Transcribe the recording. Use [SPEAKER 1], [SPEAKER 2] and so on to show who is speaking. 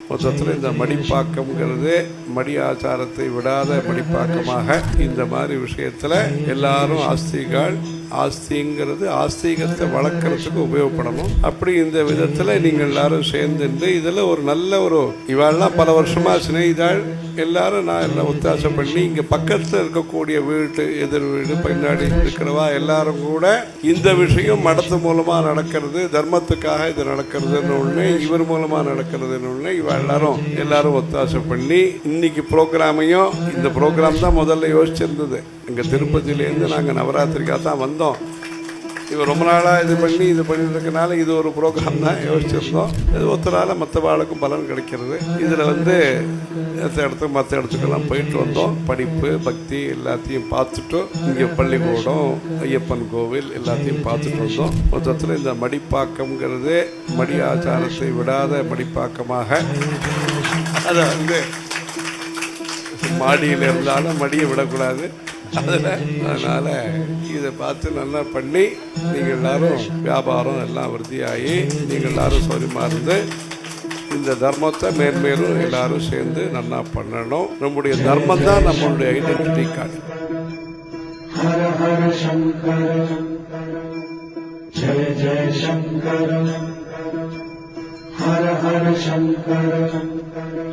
[SPEAKER 1] மொத்தத்தில் இந்த மடிப்பாக்கம்ங்கிறது மடி ஆச்சாரத்தை விடாத மடிப்பாக்கமாக இந்த மாதிரி விஷயத்தில் எல்லாரும் ஆஸ்திகள் ஆஸ்திங்கிறது ஆஸ்திகத்தை வளர்க்கறதுக்கு உபயோகப்படணும். அப்படி இந்த விதத்துல நீங்கள் எல்லாரும் சேர்ந்துட்டு இதுல ஒரு நல்ல ஒரு இவாள்லாம் பல வருஷமா சிநேகிதாள். எல்லாரும் நான் எல்லாம் ஒத்தாசை பண்ணி இங்க பக்கத்துல இருக்கக்கூடிய வீட்டு எதிர் வீடு பின்னாடி இருக்கிறவா எல்லாரும் கூட இந்த விஷயம் மடத்து மூலமா நடக்கிறது தர்மத்துக்காக இது நடக்கிறதுன்னு ஒண்ணு இவர் மூலமா நடக்கிறதுன்னு ஒண்ணு இவ எல்லாரும் எல்லாரும் ஒத்தாசை பண்ணி இன்னைக்கு ப்ரோக்ராமையும் இந்த ப்ரோக்ராம் தான் முதல்ல யோசிச்சிருந்தது. இங்கே திருப்பதியிலேருந்து நாங்கள் நவராத்திரிக்காக தான் வந்தோம். இவர் ரொம்ப நாளாக இது பண்ணி இது பண்ணிட்டு இது ஒரு ப்ரோக்ராம் தான் யோசிச்சிருந்தோம். இது ஒத்தனால மற்ற வாளுக்கும் பலன் கிடைக்கிறது. இதில் வந்து மற்ற இடத்துக்கு மற்ற இடத்துக்கெல்லாம் போயிட்டு வந்தோம். படிப்பு பக்தி எல்லாத்தையும் பார்த்துட்டு இங்கே பள்ளிக்கூடம் ஐயப்பன் கோவில் எல்லாத்தையும் பார்த்துட்டு வந்தோம். மொத்தத்தில் இந்த மடிப்பாக்கம்ங்கிறது மடி ஆச்சாரத்தை விடாத மடிப்பாக்கமாக. அதை வந்து மாடியில் இருந்தாலும் மடியை விடக்கூடாது. அதில் அதனால் இதை பார்த்து நல்லா பண்ணி நீங்கள் எல்லாரும் வியாபாரம் எல்லாம் விருத்தியாகி நீங்கள் எல்லாரும் சௌரியமாக இருந்து இந்த தர்மத்தை மேன்மேலும் எல்லாரும் சேர்ந்து நல்லா பண்ணணும். நம்முடைய தர்மம் தான் நம்மளுடைய ஐடென்டிட்டி கார்டு
[SPEAKER 2] ஜெய ஜெய சங்கர ஹர ஹர சங்கர.